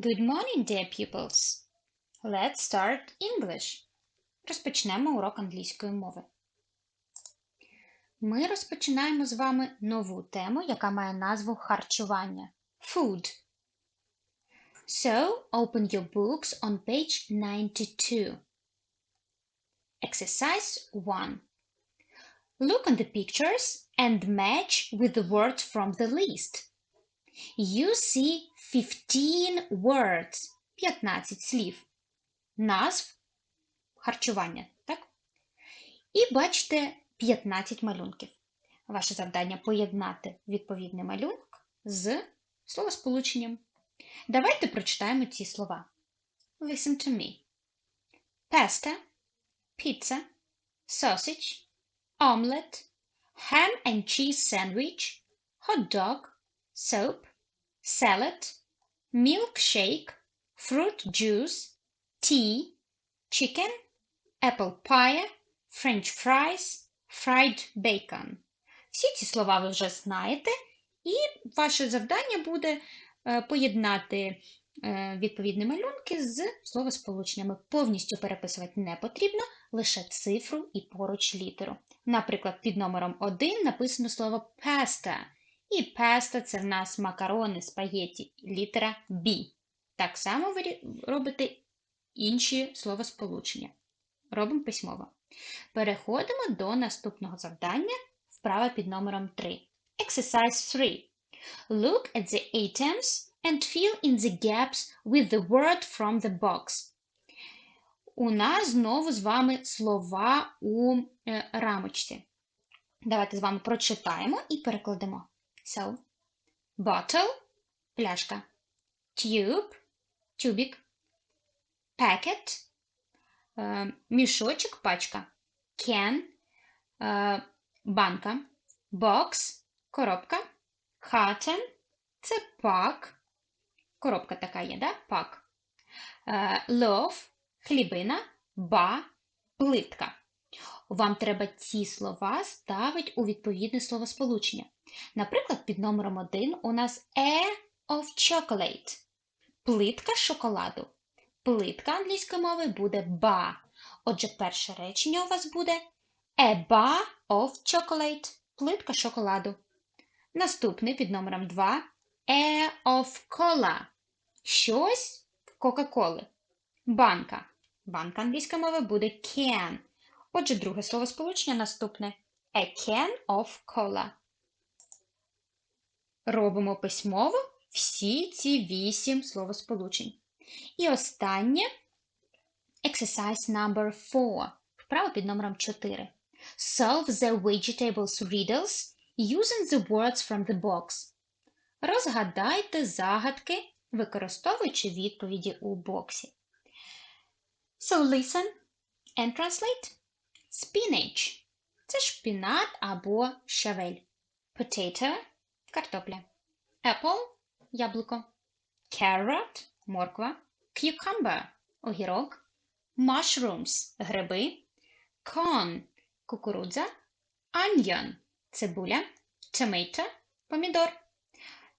Good morning, dear pupils. Let's start English. Розпочнемо урок англійської мови. Ми розпочинаємо з вами нову тему, яка має назву харчування. Food. So, open your books on page 92. Exercise 1. Look on the pictures and match with the words from the list. You see 15 words, 15 слів, назв харчування, так? І бачите 15 малюнків. Ваше завдання поєднати відповідний малюнок з словосполученням. Давайте прочитаємо ці слова. Listen to me. Pasta, pizza, sausage, omelette, ham and cheese sandwich, hot dog, soap, salad, milkshake, fruit juice, tea, chicken, apple pie, french fries, fried bacon. Всі ці слова ви вже знаєте, і ваше завдання буде е, поєднати е, відповідні малюнки з словосполученнями. Повністю переписувати не потрібно, лише цифру і поруч літеру. Наприклад, під номером 1 написано слово pasta. І паста це в нас макарони, спагетті, літера B. Так само ви робите інші словосполучення. Робимо письмово. Переходимо до наступного завдання, вправа під номером 3. Exercise 3. Look at the items and fill in the gaps with the word from the box. У нас знову з вами слова у е, рамочці. Давайте з вами прочитаємо і перекладемо. So, bottle – пляшка, tube – тюбик, packet е, – мішочок, пачка, can е, – банка, box – коробка, carton – це пак, коробка така є, да? пак, е, loaf – хлібина, ба – плитка. Вам треба ці слова ставити у відповідне словосполучення. Наприклад, під номером 1 у нас a of chocolate. Плитка шоколаду. Плитка англійської мови буде ba. Отже, перше речення у вас буде a bar of chocolate. Плитка шоколаду. Наступний під номером 2 a of cola. Щось Кока-Коли. Банка. Банка англійської мови буде can. Отже, друге словосполучення наступне a can of cola. Робимо письмово всі ці вісім словосполучень. І останнє exercise number 4. Вправо під номером 4. Solve the vegetables riddles using the words from the box. Розгадайте загадки, використовуючи відповіді у боксі. So listen and translate. Spinach – це шпінат або щавель. Potato – картопля. Apple – яблуко. Carrot – морква. Cucumber – огірок. Mushrooms – гриби. Corn – кукурудза. Onion – цибуля. Tomato – помідор.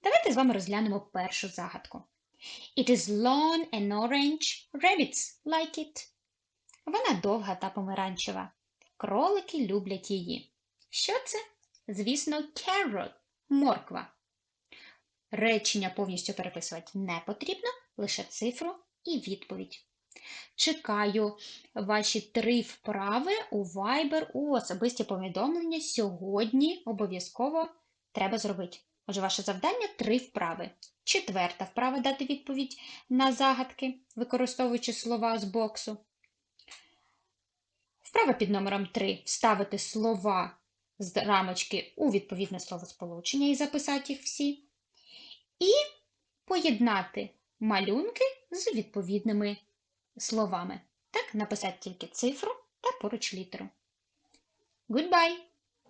Давайте з вами розглянемо першу загадку. It is long and orange. Rabbits like it. Вона довга та помаранчева. Кролики люблять її. Що це? Звісно, carrot – морква. Речення повністю переписувати не потрібно, лише цифру і відповідь. Чекаю ваші три вправи у Viber у особисті повідомлення. Сьогодні обов'язково треба зробити. Отже, ваше завдання три вправи. Четверта вправа дати відповідь на загадки, використовуючи слова з боксу. Вправа під номером 3 вставити слова з рамочки у відповідне словосполучення і записати їх всі. І поєднати малюнки з відповідними словами. Так, написати тільки цифру та поруч літеру. Goodbye!